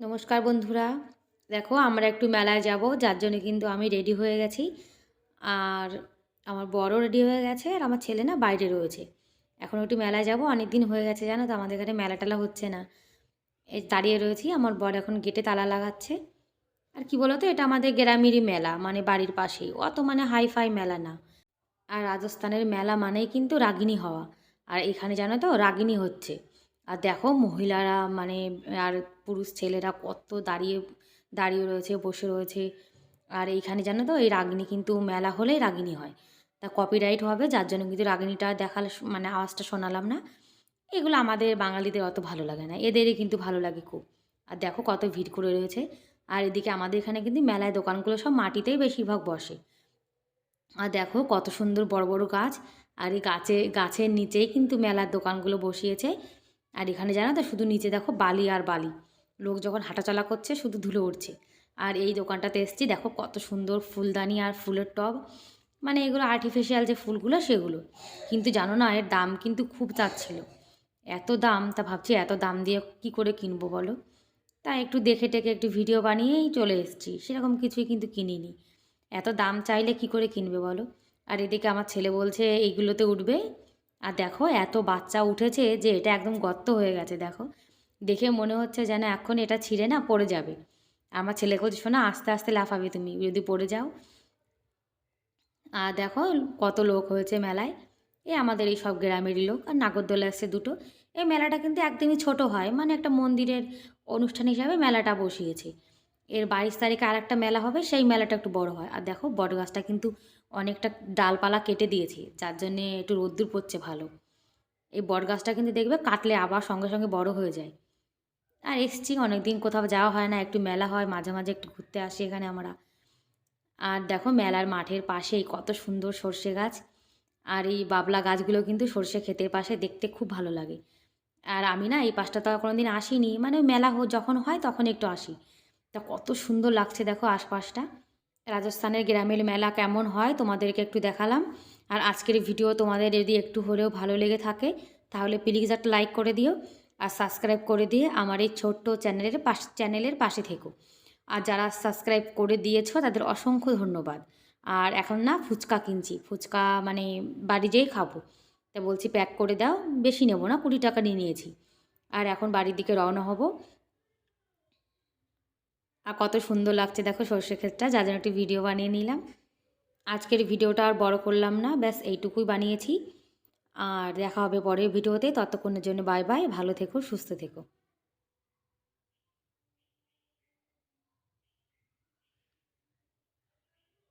নমস্কার বন্ধুরা। দেখো, আমরা একটু মেলায় যাব, যার জন্য কিন্তু আমি রেডি হয়ে গেছি। আর আমার বড় রেডি হয়ে গেছে, আর আমার ছেলে না বাইরে রয়েছে। এখন একটু মেলায় যাব অনেক দিন হয়ে গেছে, জানো তো, আমাদের এখানে মেলা টেলা হচ্ছে না। এই দাঁড়িয়ে রয়েছি, আমার বর এখন গেটে তালা লাগাচ্ছে। আর কি বলতো, এটা আমাদের গ্রামেরই মেলা মানে বাড়ির পাশেই। অত মানে হাই ফাই মেলা না। আর রাজস্থানের মেলা মানেই কিন্তু রাগিনী হওয়া। আর এখানে জানো তো, রাগিনী হচ্ছে। আর দেখো মহিলারা মানে আর পুরুষ ছেলেরা কত দাঁড়িয়ে দাঁড়িয়ে রয়েছে, বসে রয়েছে। আর এইখানে জানো তো, এই রাগিনী কিন্তু মেলা হলেই রাগিনী হয়। তা কপিরাইট হবে, যার জন্য কিন্তু রাগিনীটা দেখাল মানে আওয়াজটা শোনালাম না। এগুলো আমাদের বাঙালিদের অত ভালো লাগে না, এদেরই কিন্তু ভালো লাগে খুব। আর দেখো কত ভিড় করে রয়েছে। আর এদিকে আমাদের এখানে কিন্তু মেলায় দোকানগুলো সব মাটিতেই বেশিরভাগ বসে। আর দেখো কত সুন্দর বড় বড় গাছ। আর এই গাছে, গাছের নিচেই কিন্তু মেলার দোকানগুলো বসিয়েছে। আর এখানে জানো তো, শুধু নিচে দেখো বালি আর বালি। লোক যখন হাঁটাচলা করছে, শুধু ধুলো উঠছে আর এই দোকানটাতে এসেছি, দেখো কত সুন্দর ফুলদানি আর ফুলের টব। মানে এগুলো আর্টিফিশিয়াল যে ফুলগুলো, সেগুলো। কিন্তু জানো না, এর দাম কিন্তু খুব চাচ্ছিল। এত দাম, তা ভাবছি এত দাম দিয়ে কি করে কিনবো বলো? তা একটু দেখে টেকে একটু ভিডিও বানিয়েই চলে এসেছি। সেরকম কিছুই কিন্তু কিনিনি। এত দাম চাইলে কি করে কিনবে বলো? আর এদিকে আমার ছেলে বলছে, এইগুলোতে উঠবে? আর দেখো, এত বাচ্চা উঠেছে যে এটা একদম গর্ত হয়ে গেছে, দেখো। দেখে মনে হচ্ছে যেন এখন এটা ছিঁড়ে না পড়ে যাবে। আমার ছেলে বলছে, শোনা, আস্তে আস্তে লাফাবে তুমি, যদি পড়ে যাও। আর দেখো, কত লোক হয়েছে মেলায়। এ আমাদের এই সব গ্রামেরই লোক, আর নাগরদোলা এসছে দুটো। এই মেলাটা কিন্তু একদমই ছোট হয় মানে একটা মন্দিরের অনুষ্ঠান হিসাবে মেলাটা বসিয়েছে। এর বাইশ তারিখে আর একটা মেলা হবে, সেই মেলাটা একটু বড় হয়। আর দেখো, বট গাছটা কিন্তু অনেকটা ডালপালা কেটে দিয়েছে, যার জন্যে একটু রোদ্দুর পড়ছে ভালো। এই বট গাছটা কিন্তু দেখবে কাটলে আবার সঙ্গে সঙ্গে বড় হয়ে যায়। আর এসছি, অনেকদিন কোথাও যাওয়া হয় না, একটু মেলা হয়, মাঝে মাঝে একটু ঘুরতে আসি এখানে আমরা। আর দেখো, মেলার মাঠের পাশেই কত সুন্দর সর্ষে গাছ। আর এই বাবলা গাছগুলো কিন্তু সর্ষে ক্ষেতের পাশে দেখতে খুব ভালো লাগে। আর আমি না এই পাশটা তো কোনো দিন আসিনি মানে মেলা যখন হয় তখন একটু আসি। তা কত সুন্দর লাগছে দেখো আশপাশটা। রাজস্থানের গ্রামের মেলা কেমন হয় তোমাদেরকে একটু দেখালাম। আর আজকের ভিডিও তোমাদের যদি একটু হলেও ভালো লেগে থাকে, তাহলে প্লিজ একটা লাইক করে দিও আর সাবস্ক্রাইব করে দিয়ে আমার এই ছোট্ট চ্যানেলের পাশ, চ্যানেলের পাশে থেকো। আর যারা সাবস্ক্রাইব করে দিয়েছ তাদের অসংখ্য ধন্যবাদ। আর এখন না ফুচকা কিনছি, ফুচকা মানে বাড়ি যেই খাব। তা বলছি প্যাক করে দাও, বেশি নেব না, কুড়ি টাকা নিয়ে নিয়েছি। আর এখন বাড়ির দিকে রওনা হব। আর কত সুন্দর লাগছে। দেখো সর্ষে ক্ষেতটা, যার জন্য একটি ভিডিও বানিয়ে নিলাম। আজকের ভিডিওটা আর বড় করলাম না, ব্যাস এইটুকুই বানিয়েছি। আর দেখা হবে পরের ভিডিওতে, ততক্ষণের জন্য বাই বাই ভালো থেকো, সুস্থ থেকো।